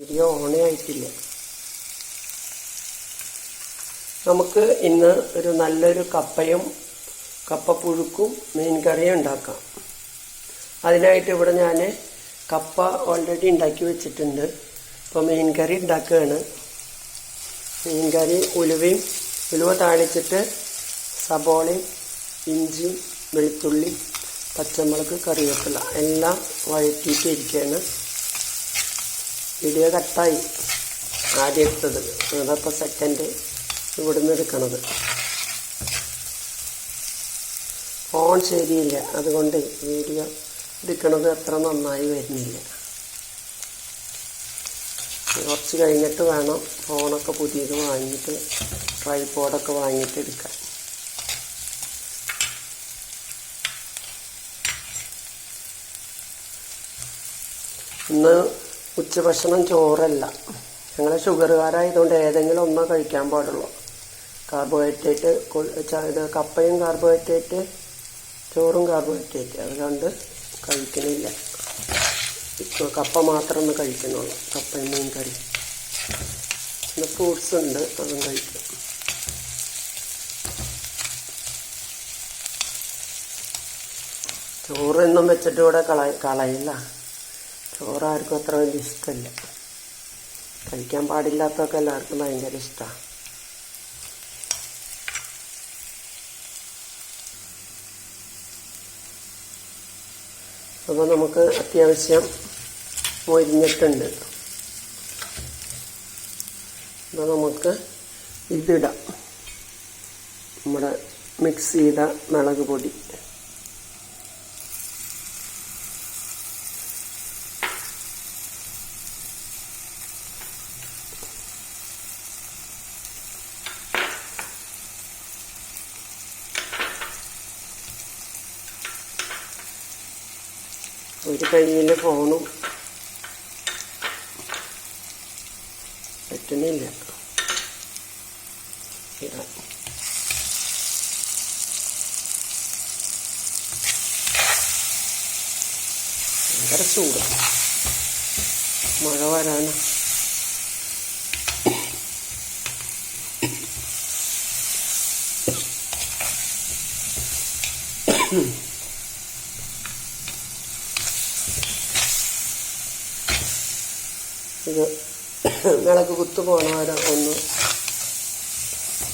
Video ഓണേ ആയിട്ടില്ല നമുക്ക് ഇന്ന് ഒരു നല്ലൊരു കപ്പയും കപ്പപ്പുഴുക്കും മീൻകറിയും ഉണ്ടാക്കാം. അതിനായിട്ട് ഇവിടെ ഞാൻ കപ്പ ഓൾറെഡി ഉണ്ടാക്കി വെച്ചിട്ടുണ്ട്. ഇപ്പോൾ മീൻകറി ഉണ്ടാക്കുകയാണ്. മീൻകറി ഉലുവയും ഉലുവ താളിച്ചിട്ട് സബോളയും ഇഞ്ചിയും വെളുത്തുള്ളി പച്ചമുളക് കറിവേപ്പില എല്ലാം വഴറ്റിയിട്ട് ഇരിക്കുകയാണ്. വീഡിയോ കട്ടായി. ആദ്യം എടുത്തത് അതപ്പോൾ സെക്കൻഡ് ഇവിടുന്ന് എടുക്കണത്. ഫോൺ ശരിയില്ല. അതുകൊണ്ട് വീഡിയോ എടുക്കണത് അത്ര നന്നായി വരുന്നില്ല. കുറച്ച് കഴിഞ്ഞിട്ട് വേണം ഫോണൊക്കെ പുതിയത് വാങ്ങിയിട്ട് ട്രൈപോഡൊക്കെ വാങ്ങിയിട്ട് എടുക്കാൻ. ഇന്ന് ഉച്ചഭക്ഷണം ചോറല്ല. ഞങ്ങൾ ഷുഗറുകാരായതുകൊണ്ട് ഏതെങ്കിലും ഒന്നോ കഴിക്കാൻ പാടുള്ളൂ. കാർബോഹൈഡ്രേറ്റ് ഇത് കപ്പയും കാർബോഹൈഡ്രേറ്റ് ചോറും കാർബോഹൈഡ്രേറ്റ്. അതുകൊണ്ട് കഴിക്കുന്നില്ല ഇപ്പോൾ കപ്പ മാത്രം ഒന്ന് കഴിക്കുന്നുള്ളൂ. കപ്പയും മീൻ കറി പിന്നെ ഫ്രൂട്ട്സ് ഉണ്ട് അതും കഴിക്കും. ചോറൊന്നും വെച്ചിട്ട് ഇവിടെ കള കളയില്ല. ചോറ് ആർക്കും അത്ര വലിയ ഇഷ്ടമല്ല കഴിക്കാൻ പാടില്ലാത്തതൊക്കെ എല്ലാവർക്കും ഭയങ്കര ഇഷ്ടമാണ് അപ്പോൾ നമുക്ക് അത്യാവശ്യം മൊരിഞ്ഞിട്ടുണ്ട്. അപ്പോൾ നമുക്ക് ഇതിടാം. നമ്മുടെ മിക്സ് ചെയ്ത മുളക് പൊടി. ഒരു കയ്യിൽ ഫോണും. പറ്റണില്ല ഇടാൻ. ഭയങ്കര ചൂട്. മഴ വരാനാ. ഇത് വിളക്ക് കുത്തു വരെ ഒന്ന്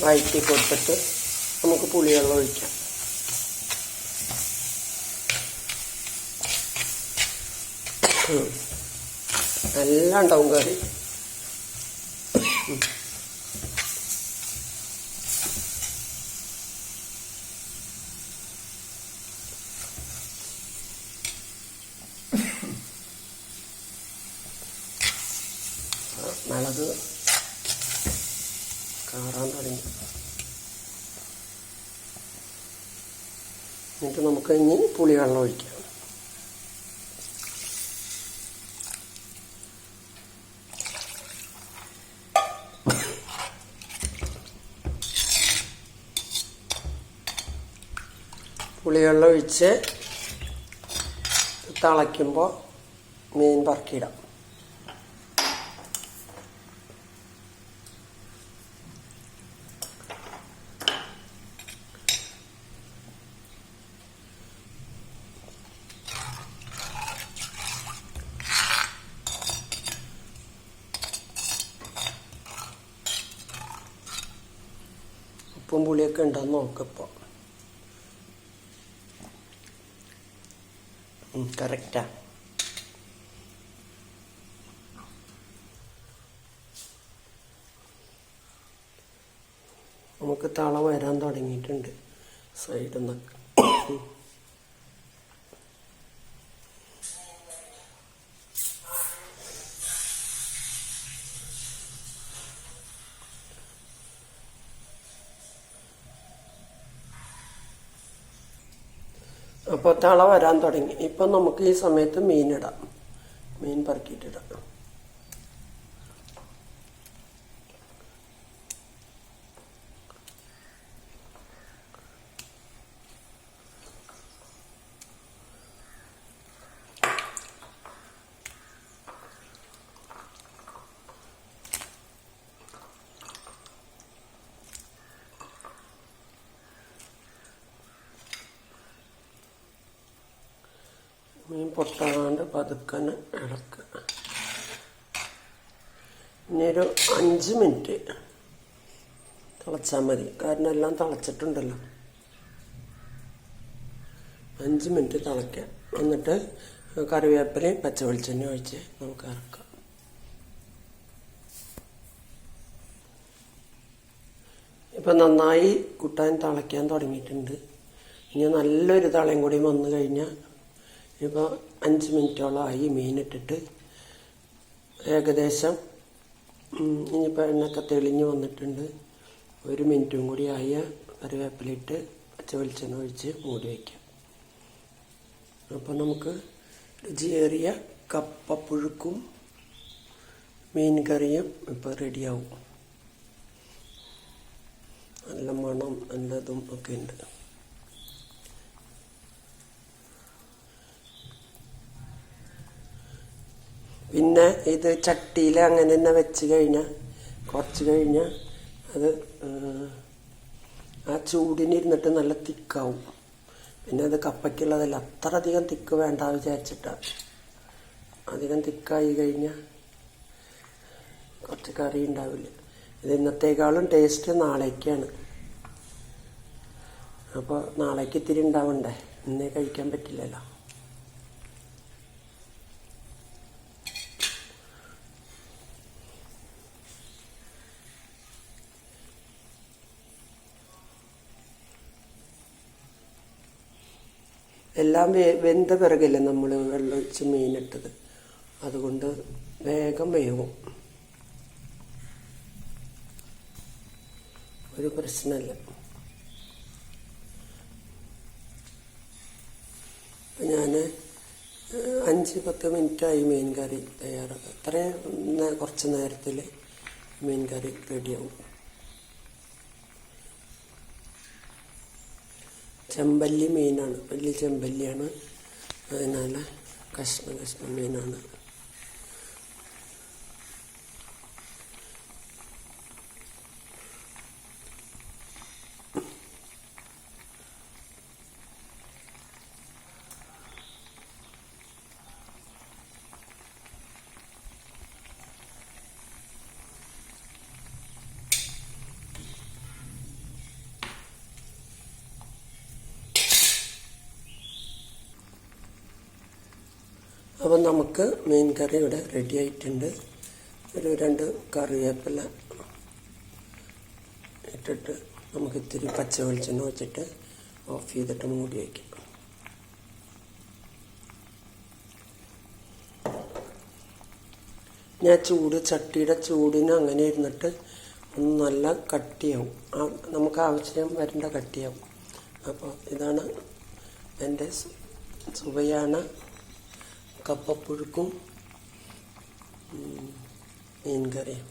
വഴറ്റി കൊടുത്തിട്ട് നമുക്ക് പുളിവെള്ളം ഒഴിക്കാം. നല്ല ഉണ്ടാവും കറി. മുളക് കാറാൻ തുടങ്ങി. എന്നിട്ട് നമുക്ക് ഇനി പുളിവെള്ളം ഒഴിക്കാം. പുളിവെള്ളം ഒഴിച്ച് തിളയ്ക്കുമ്പോൾ മീൻ പറക്കിയിടാം ഉപ്പും പുളിയൊക്കെ ഉണ്ടെന്ന് നോക്കിപ്പോൾ കറക്റ്റാ നമുക്ക് തള വരാൻ തുടങ്ങിയിട്ടുണ്ട്. സൈഡിൽ നിന്നൊക്കെ. അപ്പോൾ തള വരാൻ തുടങ്ങി. ഇപ്പം നമുക്ക് ഈ സമയത്ത് മീനിടാം മീൻ പറക്കിയിട്ടിടാം പൊട്ടാണ്ട് പതുക്കനെ ഇളക്കുക ഇനി ഒരു അഞ്ച് മിനിറ്റ് തിളച്ചാൽ മതി. കാരണം എല്ലാം തിളച്ചിട്ടുണ്ടല്ലോ. അഞ്ച് മിനിറ്റ് തിളയ്ക്കാം. എന്നിട്ട് കറിവേപ്പിലയും പച്ച വെളിച്ചെണ്ണയും ഒഴിച്ച് നമുക്ക് ഇറക്കാം. ഇപ്പം നന്നായി കുട്ടാൻ തിളയ്ക്കാൻ തുടങ്ങിയിട്ടുണ്ട്. ഇനി നല്ലൊരു തളയും കൂടി വന്നു കഴിഞ്ഞാൽ ഇപ്പോൾ അഞ്ച് മിനിറ്റോളമായി മീനിട്ടിട്ട്. ഏകദേശം ഇനിയിപ്പോൾ എണ്ണയൊക്കെ തെളിഞ്ഞ് വന്നിട്ടുണ്ട്. ഒരു മിനിറ്റും കൂടി ആയ കറിവേപ്പിലിട്ട് പച്ച വെളിച്ചെണ്ണ ഒഴിച്ച് മൂടി വയ്ക്കാം അപ്പോൾ നമുക്ക് രുചിയേറിയ കപ്പപ്പുഴുക്കും മീൻ കറിയും ഇപ്പോൾ റെഡിയാവും. നല്ല മണം നല്ലതും ഒക്കെ ഉണ്ട്. പിന്നെ ഇത് ചട്ടിയിൽ അങ്ങനെ തന്നെ വെച്ച് കഴിഞ്ഞാൽ കുറച്ച് കഴിഞ്ഞാൽ അത് ആ, ചൂടിനിരുന്നിട്ട് നല്ല തിക്കാവും. പിന്നെ അത് കപ്പയ്ക്കുള്ളതല്ല അത്ര അധികം തിക്ക് വേണ്ട വിചാരിച്ചിട്ടാണ് അധികം തിക്കായി കഴിഞ്ഞാൽ കുറച്ച് കറി ഉണ്ടാവില്ല. ഇത് ഇന്നത്തേക്കാളും ടേസ്റ്റ് നാളേക്കാണ്. അപ്പോൾ നാളേക്ക് ഇത്തിരി ഉണ്ടാവണ്ടേ? ഇന്നേ കഴിക്കാൻ പറ്റില്ലല്ലോ. എല്ലാം വെന്ത പിറകില്ല നമ്മൾ വെള്ളം ഒഴിച്ച് മീനിട്ടത്. അതുകൊണ്ട് വേഗം വേവും. ഒരു പ്രശ്നമല്ല ഞാൻ അഞ്ച് പത്ത് മിനിറ്റായി മീൻ കറി തയ്യാറാക്കുക അത്രയും കുറച്ച് നേരത്തിൽ മീൻ കറി റെഡിയാവും. ചെമ്പല്ലി മീനാണ് വലിയ ചെമ്പല്ലിയാണ്. അതിനാൽ കഷ്ണം കഷ്ണം മീനാണ് അപ്പം നമുക്ക് മീൻ കറി ഇവിടെ റെഡി ആയിട്ടുണ്ട്. ഒരു രണ്ട് കറിവേപ്പില ഇട്ടിട്ട് നമുക്ക് ഇത്തിരി പച്ച വെളിച്ചെണ്ണ വെച്ചിട്ട് ഓഫ് ചെയ്തിട്ട് മൂടി വയ്ക്കാം ഞാൻ ചൂട് ചട്ടിയുടെ ചൂടിന് അങ്ങനെ ഇരുന്നിട്ട് ഒന്ന് നല്ല കട്ടിയാവും. നമുക്ക് ആവശ്യം വരേണ്ട കട്ടിയാവും. അപ്പോൾ ഇതാണ് എന്റെ സുവയാണ് കപ്പപ്പുഴുക്കും. മീൻകറിയും മീൻ കറിയും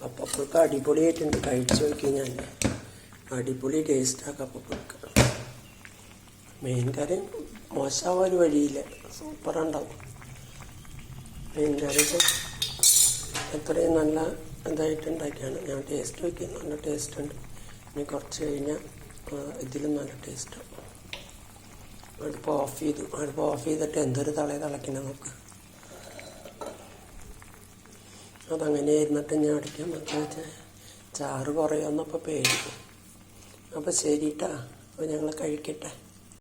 കപ്പപ്പുഴുക്ക് അടിപൊളിയായിട്ടുണ്ട്. കഴിച്ചു നോക്കി ഞാൻ. അടിപൊളി ടേസ്റ്റാണ് കപ്പപ്പുഴുക്ക്. മീൻകറി മോശമാവാൻ വഴിയില്ല. സൂപ്പറുണ്ടാവും. മീൻകറി അത്രയും നല്ല ഇതായിട്ട് ഉണ്ടാക്കിയാണ്. ഞാൻ ടേസ്റ്റ് നോക്കി. നല്ല ടേസ്റ്റ് ഉണ്ട്. ഇനി കുറച്ച് കഴിഞ്ഞാൽ ഇതിലും നല്ല ടേസ്റ്റ്. അടുപ്പ് ഓഫ് ചെയ്തു. അടുപ്പ് ഓഫ് ചെയ്തിട്ട് എന്തൊരു തളയെ തിളയ്ക്കണ നോക്ക് അതങ്ങനെ ഇരുന്നിട്ട് ഞാൻ അടിക്കാൻ പറ്റുന്ന ചാറ് കുറയുമെന്നപ്പോൾ പേടിക്കും അപ്പോൾ ശരിട്ടാ. അപ്പോൾ ഞങ്ങൾ കഴിക്കട്ടെ.